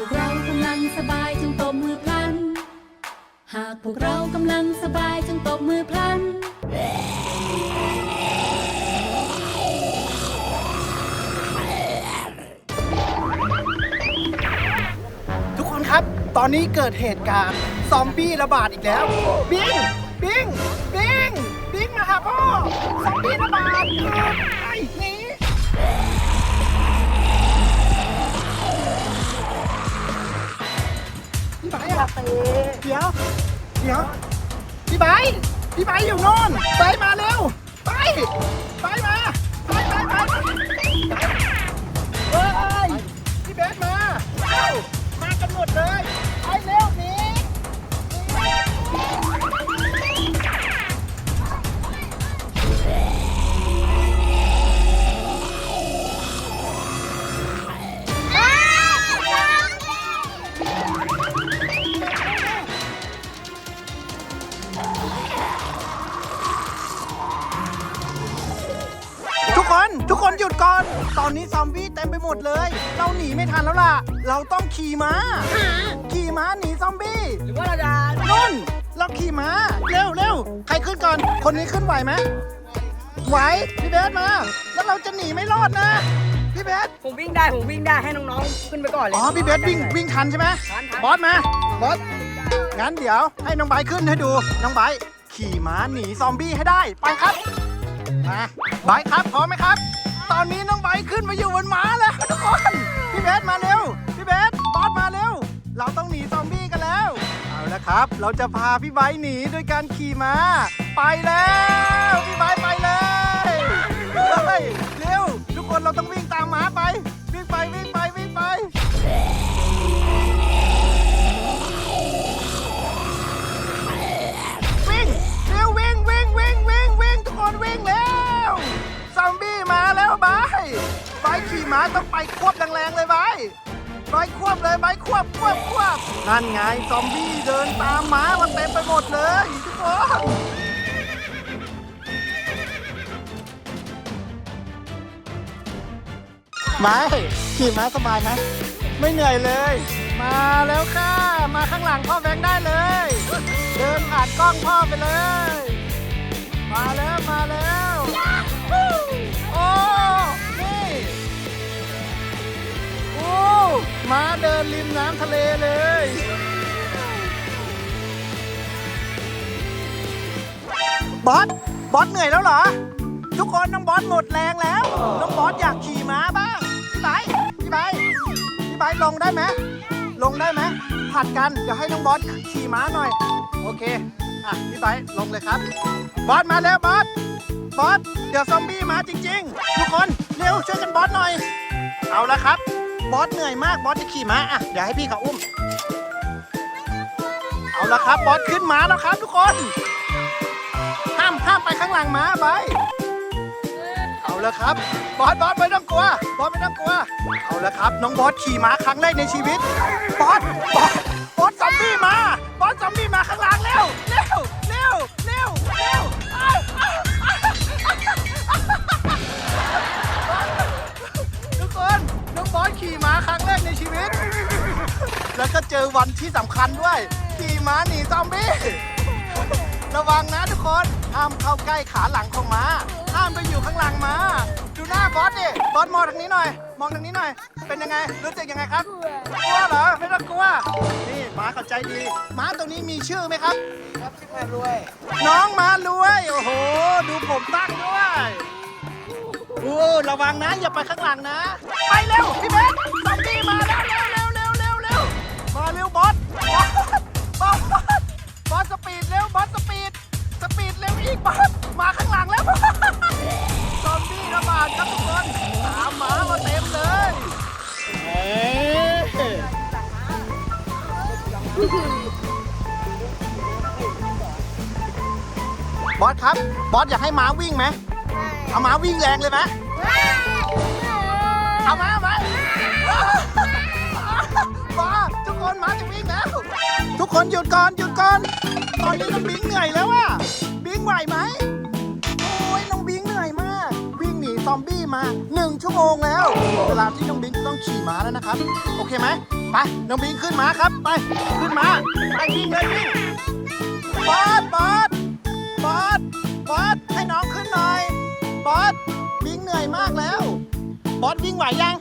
พวกเรากำลังสบายจงตบมือพลัน หากพวกเรากำลังสบายจงตบมือพลัน ทุกคนครับ ตอนนี้เกิดเหตุการณ์ซอมบี้ระบาดอีกแล้ว บิง บิง บิง บิงมาหาพ่อ ซอมบี้ระบาดไอ้หนี พี่ไบร์ทอะเดี๋ยว เดี๋ยว พี่ไบร์ทพี่ไบร์ทอยู่โน่นไปมาเร็ว ไป ไปมา อนตอนนี้ซอมบี้เต็มไปหมดเลย เราหนีไม่ทันแล้วล่ะ เราต้องขี่ม้า ขี่ม้าหนีซอมบี้หรือว่าเราจะนุ่น เราขี่ม้า เร็วเร็วใครขึ้นก่อน คนนี้ขึ้นไหวไหมไหวพี่เบสมา แล้วเราจะหนีไม่รอดนะ พี่เบส ผมวิ่งได้ผมวิ่งได้ให้น้องๆ ขึ้นไปก่อนเลยอ๋อ พี่เบสวิ่งวิ่งทันใช่ไหมทันทันบอสมา บอส งั้นเดี๋ยวให้น้องไบร์ทขึ้นให้ดู น้องไบร์ทขี่ม้าหนีซอมบี้ให้ได้ ไปครับ มาไบร์ทครับพร้อมไหมครับ ตอนนี้น้องไบร์ขึ้นมาอยู่บนม้าแล้วทุกคน พี่เบสมาเร็ว พี่เบสบอสมาเร็ว เราต้องหนีซอมบี้กันแล้ว เอาละครับ เราจะพาพี่ไบร์หนีด้วยการขี่ม้า ไปแล้ว พี่ไบร์ไปเลยเฮ้ยเร็ว ทุกคนเราต้องวิ่งตามม้าไป วิ่งไปวิ่งไปวิ่งไป บายขี่ม้าต้องไปควบแรงๆเลยบายบายควบเลยบายควบควบควบนั่นไงซอมบี้เดินตามม้ามาเต็มไปหมดเลยทุกคนไม่ขี่ม้าสบายไหมไม่เหนื่อยเลย มาแล้วค่ะ มาข้างหลังพ่อแบงค์ได้เลย เดินผ่านกล้องพ่อไปเลย ริมน้ำทะเลเลย บอส บอสเหนื่อยแล้วเหรอ ทุกคนน้องบอสหมดแรงแล้ว น้องบอสอยากขี่ม้าบ้าง พี่ไบร์ทพี่ไบร์ทพี่ไบร์ทลงได้ไหม ลงได้ไหมผัดกันเดี๋ยวให้น้องบอสขี่ม้าหน่อย โอเค อะพี่ไบร์ทลงเลยครับ บอสมาแล้วบอส บอส เดี๋ยวซอมบี้มาจริง ๆ ทุกคนเร็วช่วยกันบอสหน่อย เอาละครับ บอสเหนื่อยมากบอสจะขี่ม้าอะเดี๋ยวให้พี่เขาอุ้ม เอาละครับบอสขึ้นม้าแล้วครับทุกคน ห้ามห้ามไปข้างหลังม้าไป เอาละครับ บอสบอสไม่ต้องกลัว บอสไม่ต้องกลัว เอาละครับ น้องบอสขี่ม้าครั้งแรกในชีวิต บอสบอสบอสซอมบี้มา บอสซอมบี้มาข้างหลังเร็วเร็วเร็วเร็วเร็วอ้าว เจอวันที่สำคัญด้วยขี่ม้าหนีซอมบี้ ระวังนะทุกคน ห้ามเข้าใกล้ขาหลังของม้า ห้ามไปอยู่ข้างหลังม้า ดูหน้าบอสดิ บอสมองทางนี้หน่อย มองทางนี้หน่อย เป็นยังไง รู้สึกยังไงครับ กลัวเหรอ ไม่ต้องกลัว นี่ม้าเข้าใจดี ม้าตัวนี้มีชื่อไหมครับ ครับชื่อมารวย น้องมารวย โอ้โห ดูผมตั้งด้วยโอ้ระวังนะ อย่าไปข้างหลังนะ ไปเร็วพี่เบสซอมบี้มาแล้วเร็ว เร็วบอสบอสบอสบอสสปีดเร็วบอสสปีดสปีดเร็วอีกบอสมาข้างหลังแล้วซอมบี้ระบาดครับทุกคนตามหมามาเต็มเลยเอ้ยบอสครับ บอสอยากให้ม้าวิ่งไหมเอาม้าวิ่งแรงเลยไหม กคนหยุดก่อนหยุดก่อนตอนนี้น้องบิงเหนื่อยแล้วอะบิงไหวไหมโอ้ยน้องบิงเหนื่อยมาก วิ่งหนีซอมบี้มาหนึ่งชั่วโมงแล้ว เวลาที่น้องบิงต้องขี่ม้าแล้วนะครับ โอเคไหมไปน้องบิงขึ้นม้าครับไปขึ้นมาไปวิ่งเลยวิ่งบอสบอสบอสบอสให้น้องขึ้นหน่อยบอสบิงเหนื่อยมากแล้วบอสวิ่งไหวยัง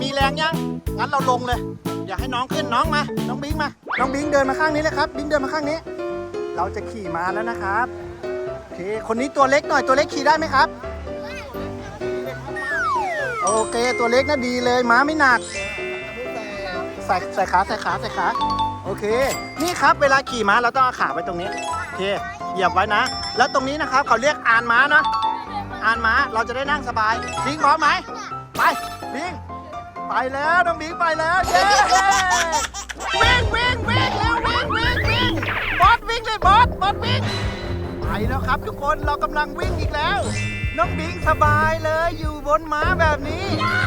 มีแรงยังงั้นเราลงเลย อยากให้น้องขึ้นน้องมา น้องบิงมา น้องบิงเดินมาข้างนี้เลยครับ บิงเดินมาข้างนี้ เราจะขี่ม้าแล้วนะครับ โอเค คนนี้ตัวเล็กหน่อย ตัวเล็กขี่ได้ไหมครับ โอเค ตัวเล็กน่าดีเลย ม้าไม่หนัก ใส่ใส่ขาใส่ขาใส่ขา โอเค นี่ครับ เวลาขี่ม้าเราต้องเอาขาไว้ตรงนี้ โอเค เหยียบไว้นะ แล้วตรงนี้นะครับเขาเรียกอานม้านะอานม้า เราจะได้นั่งสบายบิงพร้อมไหม ไปบิงไปแล้วน้องบิงไปแล้วเย้ ครับทุกคนเรากำลังวิ่งอีกแล้ว น้องบิงสบายเลยอยู่บนม้าแบบนี้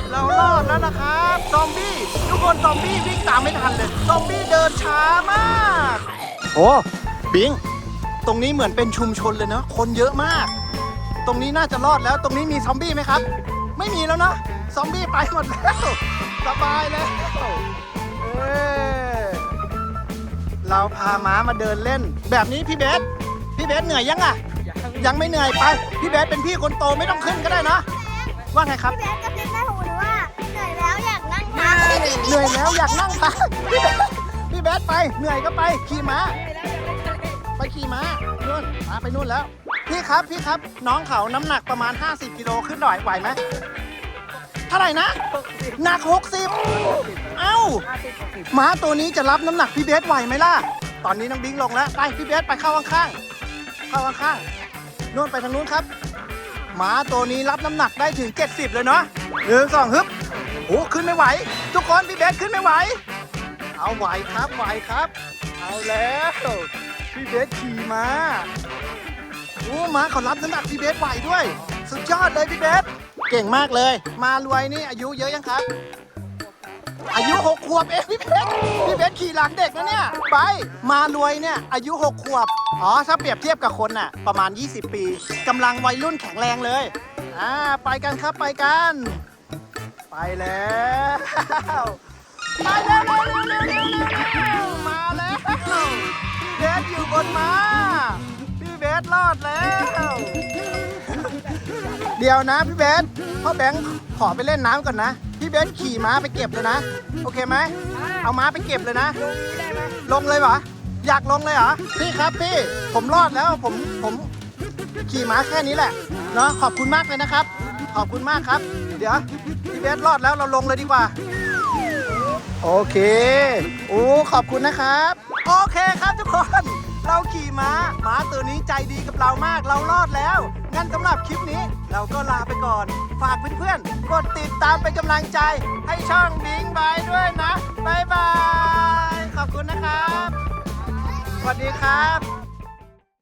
เรารอดแล้วนะครับซอมบี้ทุกคนซอมบี้วิ่งตามไม่ทันเลยซอมบี้เดินช้ามากโอ้บิง ตรงนี้เหมือนเป็นชุมชนเลยเนาะคนเยอะมาก ตรงนี้น่าจะรอดแล้ว ตรงนี้มีซอมบี้ไหมครับ ไม่มีแล้วเนาะซอมบี้ไปหมดแล้วสบายแล้วเออเราพาม้ามาเดินเล่น แบบนี้พี่เบสพี่เบสเหนื่อยยังอะ ยังไม่เหนื่อยไป พี่เบสเป็นพี่คนโตไม่ต้องขึ้นก็ได้นะ ว่าไงครับ พี่แบงค์กระซิบในหูหนูว่าเหนื่อยแล้วอยากนั่งพักเหนื่อยแล้วอยากนั่งพักพี่เบสพี่เบสไป เหนื่อยก็ไป ขี่ม้า ไปขี่ม้านู่นมาไปนู่นแล้ว พี่ครับพี่ครับน้องเขาน้ำหนักประมาณ 50กิโลขึ้นหน่อยไหวไหมเท่าไหร่นะ หนัก 60 เอ้าม้าตัวนี้จะรับน้ำหนักพี่เบสไหวไหมล่ะ ตอนนี้น้องบิงลงแล้ว ไปพี่เบสไปเข้าข้างๆเข้าข้างๆ นู่นไปทางนู้นครับม้าตัวนี้รับน้ำหนักได้ถึง 70 เลยเนาะหนึ่งสองฮึบโอ้ขึ้นไม่ไหว ทุกคนพี่เบสขึ้นไม่ไหว เอาไหวครับไหวครับ เอาแล้วพี่เบสขี่ม้าโอ้ม้าเขารับน้ำหนักพี่เบสไหวด้วย สุดยอดเลยพี่เบสเก่งมากเลย มารวยนี่อายุเยอะยังครับ อายุหกขวบเองพี่เบสพี่เบสขี่หลังเด็กนะเนี่ยไปมารวยเนี่ยอายุหกขวบอ๋อถ้าเปรียบเทียบกับคนน่ะประมาณ 20 ปีกำลังวัยรุ่นแข็งแรงเลยอ่าไปกันครับไปกัน ไปแล้วไปแล้วเร็วเร็วเร็วเร็วเร็วเร็วมาแล้วพี่เบสอยู่บนม้าพี่เบสรอดแล้ว เดี๋ยวนะพี่เบสพ่อแบงค์ขอไปเล่นน้ำก่อนนะ พี่เบสขี่ม้าไปเก็บเลยนะ โอเคไหม เอาม้าไปเก็บเลยนะลงนี้ได้ไหมลงเลยเหรอ อยากลงเลยเหรอ พี่ครับพี่ ผมรอดแล้ว ผม ผมขี่ม้าแค่นี้แหละ เนาะขอบคุณมากเลยนะครับ ขอบคุณมากครับ เดี๋ยว พี่เบสรอดแล้วเราลงเลยดีกว่า โอเค โอ้ ขอบคุณนะครับ โอเคครับทุกคน เราขี่ม้า ม้าตัวนี้ใจดีกับเรามาก เรารอดแล้ว งั้นสำหรับคลิปนี้เราก็ลาไปก่อน ฝากเพื่อนๆ กดติดตามเป็นกำลังใจ ให้ช่องบิงบายด้วยนะบ๊ายบาย ขอบคุณนะครับ สวัสดีครับ